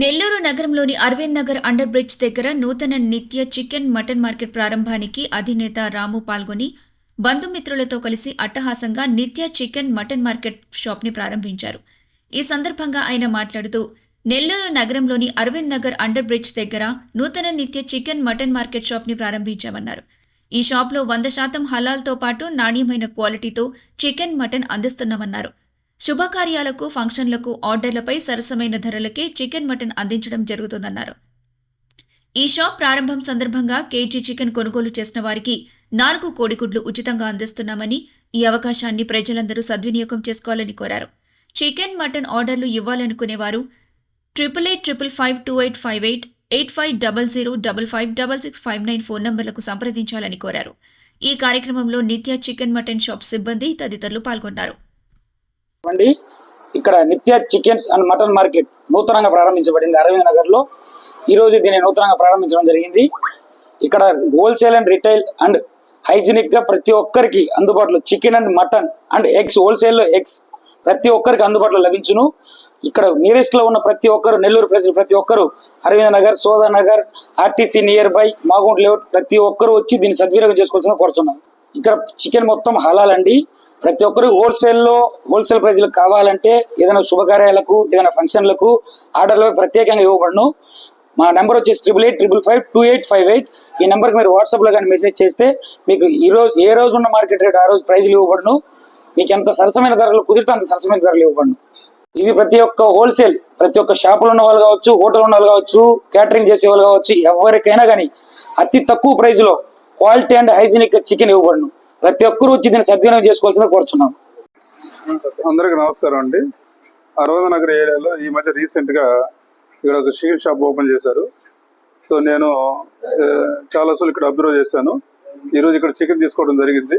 నెల్లూరు నగరంలోని Arvind Nagar under bridge దగ్గర నూతన నిత్య చికెన్ మటన్ మార్కెట్ ప్రారంభానికి అధినేత రాము పాల్గొని బంధుమిత్రులతో కలిసి అట్టహాసంగా నిత్య చికెన్ మటన్ మార్కెట్ షాప్ని ప్రారంభించారు. ఈ సందర్భంగా ఆయన మాట్లాడుతూ నెల్లూరు నగరంలోని అరవింద్ నగర్ అండర్ బ్రిడ్జ్ దగ్గర నూతన నిత్య చికెన్ మటన్ మార్కెట్ షాప్ని ప్రారంభించామన్నారు. ఈ షాప్లో వంద శాతం హలాల్తో పాటు నాణ్యమైన క్వాలిటీతో చికెన్ మటన్ అందిస్తున్నామన్నారు. శుభకార్యాలకు ఫంక్షన్లకు ఆర్డర్లపై సరసమైన ధరలకే చికెన్ మటన్ అందించడం జరుగుతుందన్నారు. ఈ షాప్ ప్రారంభం సందర్భంగా కేజీ చికెన్ కొనుగోలు చేసిన వారికి నాలుగు కోడిగుడ్లు ఉచితంగా అందిస్తున్నామని ఈ అవకాశాన్ని ప్రజలందరూ సద్వినియోగం చేసుకోవాలని కోరారు. చికెన్ మటన్ ఆర్డర్లు ఇవ్వాలనుకునేవారు triple eight triple five two eight five eight eight five double zero double five double six five nine phone నంబర్లకు సంప్రదించాలని కోరారు. ఈ కార్యక్రమంలో నిత్య చికెన్ మటన్ షాప్ సిబ్బంది తదితరులు పాల్గొన్నారు. అండి ఇక్కడ నిత్య చికెన్స్ అండ్ మటన్ మార్కెట్ నూతనంగా ప్రారంభించబడింది అరవింద్ నగర్లో ఈ రోజు దీన్ని నూతనంగా ప్రారంభించడం జరిగింది. ఇక్కడ హోల్సేల్ అండ్ రిటైల్ అండ్ హైజీనిక్గా ప్రతి ఒక్కరికి అందుబాటులో chicken and mutton and eggs హోల్సేల్లో ఎగ్స్ ప్రతి ఒక్కరికి అందుబాటులో లభించును. ఇక్కడ నియరెస్ట్లో ఉన్న ప్రతి ఒక్కరు నెల్లూరు ప్రజలు ప్రతి ఒక్కరు అరవింద్ నగర్ సోదా Nagar RTC near by Magunta layout ప్రతి ఒక్కరు వచ్చి దీన్ని సద్వినియోగం చేసుకోవాల్సిన కోరుతున్నాం ఇక్కడ చికెన్ మొత్తం హలాల్ అండి ప్రతి ఒక్కరు హోల్సేల్లో హోల్సేల్ ప్రైజ్లు కావాలంటే ఏదైనా శుభకార్యాలకు ఏదైనా ఫంక్షన్లకు ఆర్డర్లు ప్రత్యేకంగా ఇవ్వబడను. మా నెంబర్ వచ్చేసి triple eight triple five two eight five eight ఈ నెంబర్కి మీరు వాట్సాప్లో కానీ మెసేజ్ చేస్తే మీకు ఈ రోజు ఏ రోజు ఉన్న మార్కెట్ రేట్ ఆ రోజు ప్రైజ్లు ఇవ్వబడను. మీకు ఎంత సరసమైన ధరలు కుదిరితే అంత సరసమైన ధరలు ఇవ్వబడను. ఇది ప్రతి ఒక్క హోల్సేల్ ప్రతి ఒక్క షాపులో ఉన్న వాళ్ళు కావచ్చు హోటల్ ఉన్న వాళ్ళు కావచ్చు క్యాటరింగ్ చేసే వాళ్ళు కావచ్చు ఎవరికైనా కానీ అతి తక్కువ ప్రైజ్లో క్వాలిటీ అండ్ హైజీనిక్ చికెన్ ఇవ్వబడును. ప్రతి ఒక్కరు వచ్చి దీన్ని సద్వినియోగం చేసుకోవాల్సిన కోరుచున్నాం. అందరికి నమస్కారం అండి. అరవింద నగర్ ఏరియాలో ఈ మధ్య రీసెంట్గా ఇక్కడ ఒక చికెన్ షాప్ ఓపెన్ చేశారు. సో నేను చాలాసార్లు చాలా సార్లు ఇక్కడ అబ్జర్వ్ చేశాను. ఈరోజు ఇక్కడ చికెన్ తీసుకోవడం జరిగింది.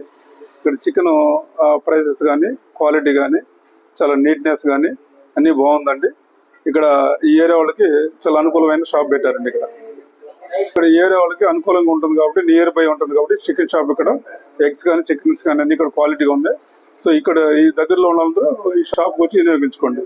ఇక్కడ చికెన్ ప్రైసెస్ కానీ క్వాలిటీ కానీ చాలా నీట్నెస్ కానీ అన్నీ బాగుందండి. ఇక్కడ ఈ ఏరియా వాళ్ళకి చాలా అనుకూలమైన షాప్ పెట్టారండి ఇక్కడ. ఇక్కడ ఏరియా వాళ్ళకి అనుకూలంగా ఉంటుంది కాబట్టి నియర్ బై ఉంటుంది కాబట్టి చికెన్ షాప్ ఇక్కడ ఎగ్స్ కానీ చికెన్స్ కానీ అన్ని ఇక్కడ క్వాలిటీగా ఉన్నాయి. సో ఇక్కడ ఈ దగ్గరలో ఉన్న ఈ షాప్కి వచ్చి వినియోగించుకోండి.